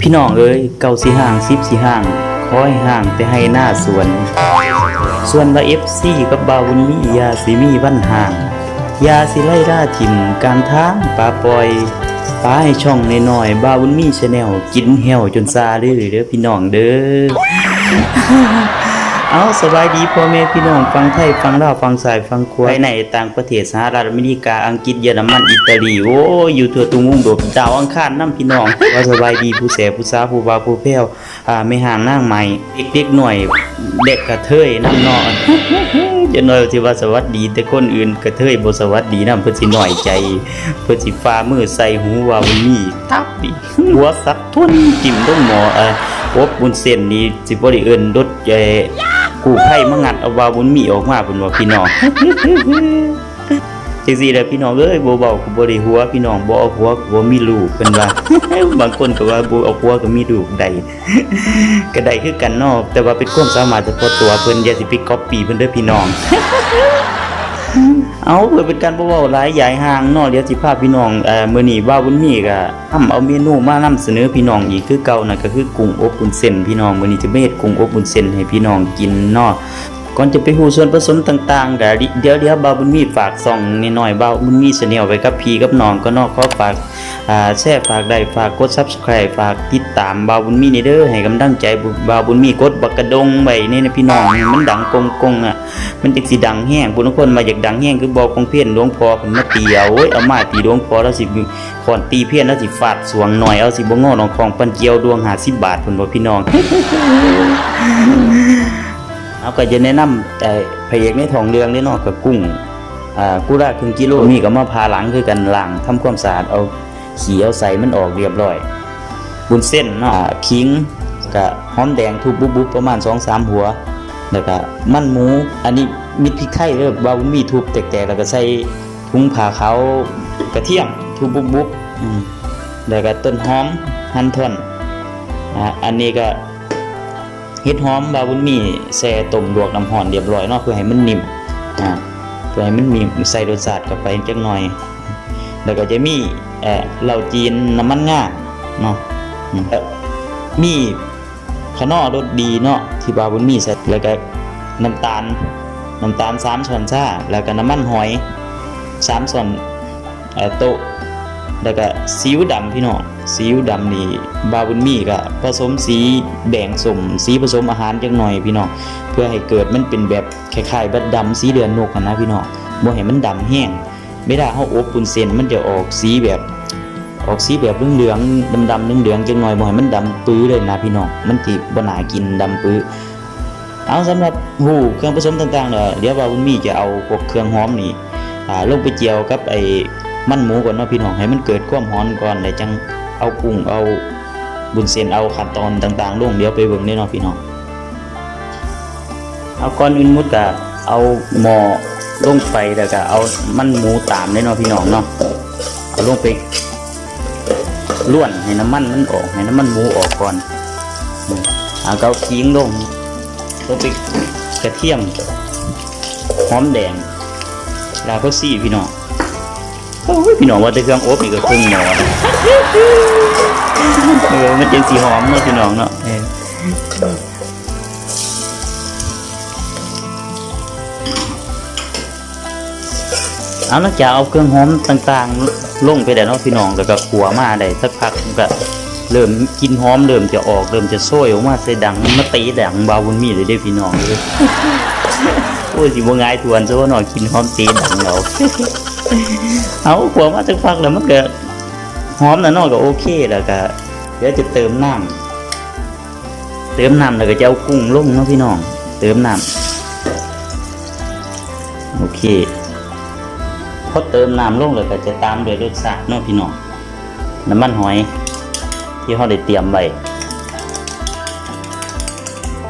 พี่น้องเอ้ยเก่าสีห่างสิบสีห่างคอยห่างแต่ให้หน้าสวน ส่วนว่าเอฟซีกับบาวุนมียาสีมีบ้านห่าง ยาสีไล่ล่าถิ่มการทางปลาปล่อยปลาให้ช่องนน้อยบาวุนมีชาแนลกินเหี่ยวจนซาเรื่อเด้อพี่น้องเด้อ เอาสบายดีพ่อแม่พี่น้องฟังไทยฟังลาวฟังสายฟังครัวไปในต่างประเทศสหรัฐอเมริกาอังกฤษเยอรมันอิตาลีโอ้ยอยู่ทั่วทุกมุมโลกดาวอังคารนํพี่น้องว่าสบายดีผู้แสผู้สาวผู้บ่าวผู้แพ้วอ่าไม่ห่างนางใหม่เด็กๆหน่อยเด็กกระเทยน้ำนอนจะน้อยที่ว่าสวัสดี แต่คนอื่นกระเทยบ่สวัสดีนำเพิ่นสิน้อยใจเพิ่นสิฟ้ามือใส่หูว่าวันนี้ทับดิหัวสักทุนจิ้มต้องหมอเอ่ออบบุญเส้นนี่สิบ่ได้เอิ้นรถเอ่อ กูไพ่มางัดเอาวาบุญมีออกมาเพิ่นว่าพี่น้องจังซี่แหละพี่น้องเอ้ยบ่เบากูบ่ได้หัวพี่น้องบ่เอาหัวกูบ่มีลูกเพิ่นว่า บางคนก็ว่าบ่เอาหัวก็มีลูกได้ก็ได้คือกันเนาะแต่ว่าเป็นความสามารถเฉพาะตัวเพิ่นอย่าสิไปก๊อปปี้เพิ่นเด้อพี่น้อง เอาเพื่อเป็นการบ่เว้าหลายใหญ่ห่างเนาะเดี๋ยวสิพาพี่น้องเอ่อมื้อนี้ว่าบุ้นมีก็ทำเอาเมนูมานำเสนอพี่น้องอีกคือเก่านั่นก็คือกุ้งอบอุ่นเส้นพี่น้องมื้อนี้จะเฮ็ดกุ้งอบอุ่นเส้นให้พี่น้องกินเนาะก่อนจะไปหูส่วนผสมต่างๆแต่เดี๋ยวเดี๋ยวบ่าวบุญมีฝากส่องนี่หน่อยบ่าวบุญมีเสนียวไปกับพี่กับน้องก็นอกขอฝาก แชร์ฝากได้ฝากกด Subscribe ฝากติดตามบ่าวบุญมีนี่เด้อให้กำลังใจบ่าวบุญมีกดบักกระดงไว้นี่นะพี่น้องมันดังกงๆอะมันจักสิดังแห้งผู้ลางคนมาอยากดังแห้งคือบอกของเพี้ยนหลวงพ่อเพิ่นมาตีเอาโอ้ยเอามาตีหลวงพ่อแล้วสิขอนตีเพี้ยนแล้วสิฟาดสวงหน่อยเอาสิบ่งอน้องของปันเกียวดวง50บบาทเพิ่นบ่พี่น้องเอาก็จะแนะนำแต่พระเอกในทองเรืองนี่นาะกับกุ้งอ่ากุระครึ่งกิโลนี่ก็มาพาหลังคือกันหล้างทำความสะอาดเอา ขี้เอาใส่มันออกเรียบร้อยบุญเส้นเนาะขิงกับหอมแดงทุบบุบประมาณ2-3หัวแล้วก็มันหมูอันนี้มิดพริกไทยเด้อว่ามีทุบแตกๆแล้วก็ใส่ถุงผ้าเขากระเทียมทุบบุบๆอืมแล้วก็ต้นหอมหั่นท่อนอ่าอันนี้ก็เห็ดหอมบาวุนมีแช่ต้มลวกน้ำร้อนเรียบร้อยเนาะเพื่อให้มันนิ่มอ่าเพื่อให้มันมีใส่รสชาติเข้าไปจักหน่อย แล้วก็จะมี เอ่อเหล้าจีนน้ำมันงาเนาะอืมแล้วมีขนอรสดีเนาะที่บาบุญมีใส่แล้วก็น้ำตาลน้ำตาลสามช้อนชาแล้วก็น้ำมันหอยสามช้อนเอ่อโต๊ะแล้วก็ซีอิ๊วดำพี่น้องซีอิ๊วดำนี่บาบุญมีก็ผสมสีแดงสมสีผสมอาหารจักหน่อยพี่น้องเพื่อให้เกิดมันเป็นแบบคล้ายๆบัดดำสีเดือนนกอะนะพี่น้องบ่ให้มันดำแห้ง ไม่ได้เฮาอบปุนเส้นมันจะออกสีแบบออกสีแบบเหลืองๆดำๆเหลืองๆจังหน่อยบ่ให้มันดำปื้อเลยนะพี่น้องมันสิบ่น่ากินดำปื้อเอาสำหรับหูเครื่องผสมต่างๆเนี่ยเดี๋ยวว่าบุญมีจะเอาพวกเครื่องหอมนี่อ่าลงไปเจียวกับไอ้มันหมูก่อนเนาะพี่น้องให้มันเกิดความหอมก่อนแล้วจังเอากุ้งเอาบุญเส้นเอาขั้นตอนต่างๆลงเดี๋ยวไปเบิ่งได้เนาะพี่น้องเอาก่อนอื่นมุดก็เอาหม้อ ลงไปแล้วก็เอามันหมูตามได้เนาะพี่น้องเนาะเอาลงไปล้วนให้น้ำมันมันออกให้น้ำมันหมูออกก่อนเอาเกาขิงลงลงไปกระเทียมหอมแดงลาก็ซี่พี่น้องโอ้ยพี่น้องว่าแต่เครื่องอบนี่ก็ครึ่งหมอนะเออมันเป็นสีหอมเนาะพี่น้องเนาะ เอาแล้วจะเอาเครื่องหอมต่างๆลงไปแต่เนาะพี่น้องแล้วก็ขัวมาได้สักพักก็เริ่มกินหอมเริ่มจะออกเริ่มจะโซยออกมาใส่ดังมาตีดังบาวุนมีเลยเด้พี่น้องเลยโอ้ยสิบง่ายทวนซะว่าหน่อยกินหอมตีดังเราเอาขัวมาสักพักแล้วมันก็หอมแล้วเนาะก็โอเคแล้วก็เดี๋ยวจะเติมน้ำเติมน้ำแล้วก็จะเอากุ้งลงเนาะพี่น้อง เติมน้ำโอเค พอเติมน้ำลงเลยก็จะตามด้วยรสชาติเนาะพี่น้องน้ำมันหอย ที่เขาได้เตรียมไว้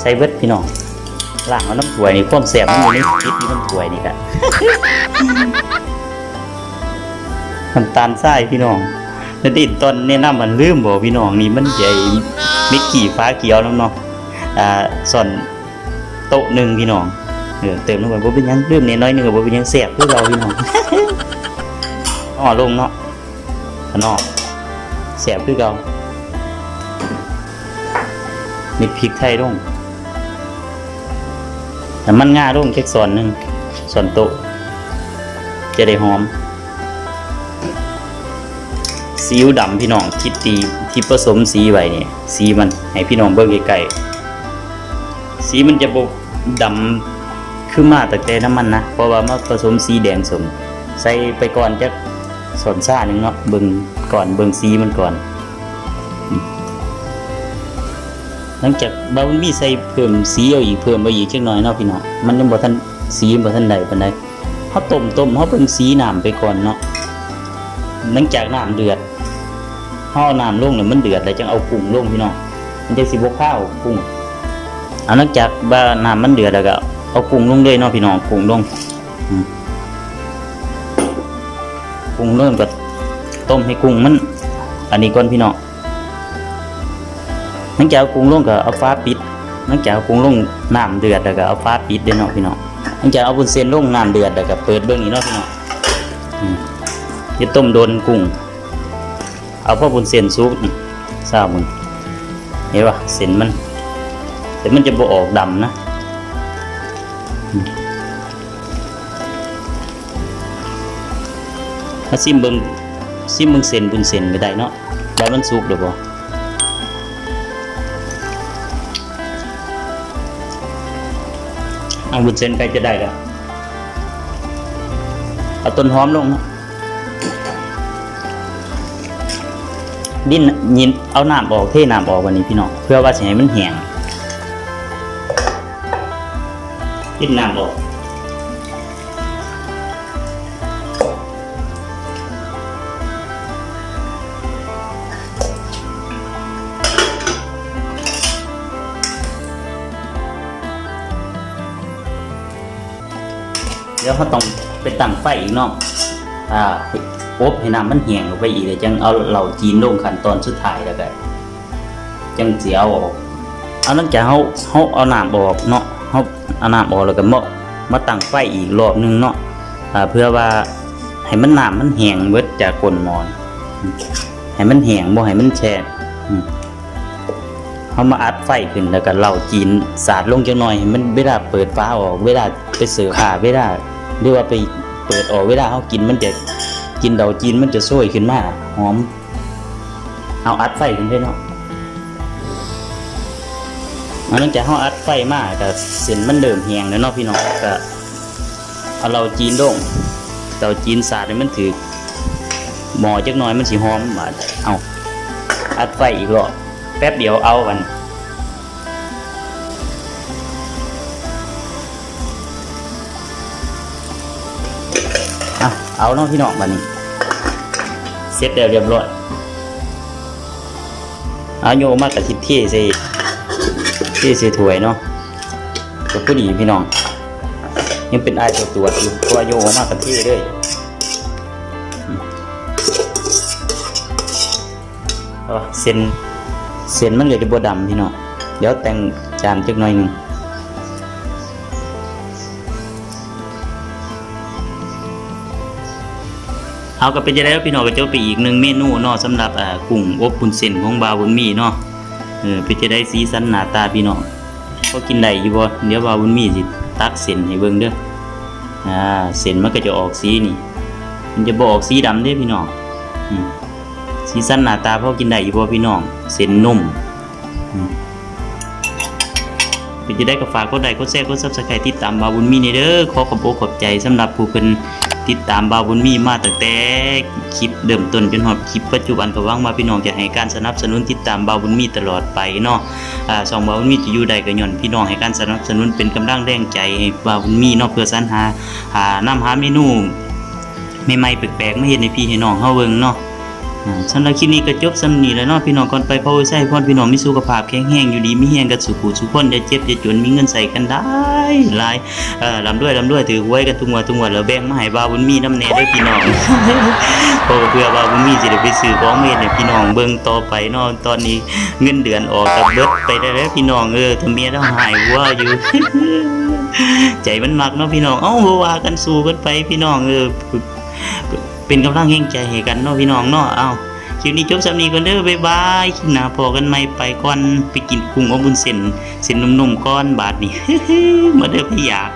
ใส่เวทพี่น้องล้างเอาน้ำถ้วยนี่ความแสบมันอยู่ในพิษที่น้ำถ้วยนี่ครับน้ำตาลทรายพี่น้องแล้วดิตอนแนะนำมันลืมบอกพี่น้องนี่มันใหญ่มิกกี้ฟ้าเขียวน้ำเนาะอ่าส่วนโต๊ะหนึ่งพี่น้อง ออเติมลงไปบ่เป็นยังลืมนิดน้อยหนึงก็บ่เป็นยังแสบคือเราพี่น้องอ๋อลงเนาะข้างนอกแสบคือเก่านี่พริกไทยลงน้ำมันงาลงแค่ส่วนหนึ่งส่วนโตะจะได้หอมซีอิ๊วดำพี่น้องที่ตีที่ผสมสีไว้เนี่ยสีมันให้พี่น้องเบิ่งใกลๆสีมันจะบดำ ขึ้นมาแต่แต่น้ำมันนะ เพราะว่ามาผสมสีแดงสม ใส่ไปก่อนจะส่วนซ่าหนึ่งเนาะเบิ่งก่อนเบิ่งสีมันก่อน หลังจากบาวุนมีใส่เพิ่มสีเอาอีกเพิ่มไปอีกจักน่อยเนาะพี่เน้องมันยังบ่ทันสีบ่ทันใดปานใดเฮาต้มต้มเฮาเบิ่งสีน้ำไปก่อนเนาะหลังจากน้ำเดือดห่อน้ำลงเนี่ยมันเดือดแล้วจังเอากุ้งลงพี่น้องมันจะสิบกข้าวกุ้งเอาหลังจากบ้าน้ำมันเดือดแล้วก็ เอากุ้งลงเลยเนาะพี่น้องกุ้งลงกุ้งเริ่มก็ต้มให้กุ้งมัน อันนี้ก่อนพี่น้องหลังจากเอากุ้งลงก็เอาฟ้าปิดหลังจากเอากุ้งลงน้ำเดือดแล้วก็เอาฟ้าปิดเด้อเนาะพี่น้องหลังจากเอาบุญเส้นลงน้ำเดือดแล้วก็เปิดเบื้องนี้เนาะพี่น้องจะต้มโดนกุ้ง เอาพ่อบุญเส้นซุกนี่ทราบมึงเห็นปะเส้นมันแต่มันจะบ่ออกดำนะ ถ้าซิมเบิงซิมเบิงเส้นบุญเส้นก็ได้เนาะแล้วมันสุกหรือบ่เอาบุญเส้นใกล้จะได้แล้วเอาต้นหอมลงนะดิ้นยินเอาน้ำออกเทน้ำออกวันนี้พี่น้องเพื่อว่าสิให้มันแห้ง ดิ้นน้ำออกเดี๋ยวเขาต้องไปตั้งไฟอีกเนาะอ่าอบให้น้ำมันแห้งลงไปอีกเลยจังเอาเหล่าจีนลงขั้นตอนสุดท้ายแล้วก็จังเสียเอาอกเอาหลังจากเฮาเฮาเอาน้ำออกเนาะ เอาน้ำออกแล้วก็มามาตั้งไฟอีกรอบหนึงเนาะเพื่อว่าให้มันน้ำมันแห้งเบิดจากก้นหม้อนให้มันแห้งบ่ให้มันแช่เฮามาอัดไฟขึ้นแล้วก็เหล่าจีนสาดลงจังหน่อยให้มันเวลาเปิดฟ้าออกเวลาไปเสิร์ฟขาเวลาหรือว่าไปเปิดออกเวลาเฮากินมันจะกินเดาจีนมันจะช่วยขึ้นมาหอม เอาอัดไฟขึ้นไปเนาะหลังจากเฮาอัด ไฟมาก็เส้นมันเริ่มแห้งแล้วเนาะพี่น้องก็เอาเราจีนลงเดาจีนสาดให้มันถือหมอจักหน่อยมันสิหอมบาเอาอัดไฟอีกรอบแป๊บเดียวเอาวันเอาเอาเนาะพี่น้องบันี้เสร็จแล้วเรียบร้อยเอาโยมากกับทิพเท่ใส่ เท่ใส่ถ้วยเนาะก็พอดีพี่น้องยังเป็นไอตัวตัวอยู่เพราะว่าโยมากกับเท่เลยเอาเส้นเส้นมันเลยจะบวดำพี่น้องเดี๋ยวแต่งจานจักหน่อยหนึ่งเอาก็เป็นจะได้วพี่น้องก็จะไปอีกหนึ่งเมนูเนาะสำหรับกุ้งอบปุนเส้นของบาวบุญมีเนาะ เออเป็นจะได้สีสันหน้าตาพี่น้องพอกินได้อยู่บ่เดี๋ยวบาบุญมีสิตักเส้นให้เบิ่งเด้ออ่าเส้นมันก็จะออกสีนี่ มันจะบ่ออกสีดำเด้พี่น้องสีสันหน้าตาพอกินได้อยู่บ่พี่น้องเส้นนุ่มอืมเป็นจะได้ก็ฝากกดไลค์กดแชร์กด Subscribe ติดตามบาบุญมีนี่เด้อขอขอบอกขอบใจสำหรับผู้เพิ่น ติดตามบาวบุญมีมาตั้งแต่คลิปเดิมต้นจนหอบคลิปปัจจุบันก็หวังว่าพี่น้องจะให้การสนับสนุนติดตามบาวบุญมีตลอดไปเนาะอ่าสองบาวบุญมีจะอยู่ใดก็ย่อนพี่น้องให้การสนับสนุนเป็นกำลังแรงใจให้บาวบุญมีเนาะเพื่อสรรหาหานำหาเมนูใหม่ๆแปลกๆมาเห็นในพี่ให้น้องเฮาเบิ่งเนาะ สำหรับคลิปนี้ก็จบสำนีแล้วเนาะพี่น้องก่อนไปพ่อไว้ใส่พรพี่น้องมีสุขภาพแข็งแรงอยู่ดีมีแรงกันสุขุสุขคนอย่าเจ็บอย่าจนมีเงินใส่กันได้หลายเออลำด้วยลำด้วยถือไว้กันทุกงวันทุกงวันแล้วแบ่งมาให้บาบุญมีน้ำแน่ด้วยพี่น้องเพราะเพื่อบาบุญมีสิได้ไปซื้อของเมดให้พี่น้องเบิ่งต่อไปเนาะตอนนี้เงินเดือนออกกับเบิดไปได้แล้วพี่น้องเออถ้าเมียเราหายว่าอยู่ใจมันมักเนาะพี่น้องเอ้าว่ากันสู้กันไปพี่น้องเออ เป็นกำลังแห่งใจให้กันเนาะพี่น้องเนาะเอาคลิปนี้จบสำนีก่อนเด้อบ๊ายบายคลิปหน้าพอกันใหม่ไปก่อนไปกินกุ้งอบบุญเส้นเส้นนุ่มๆก้อนบาทนี่มาเด้อพี่อยาก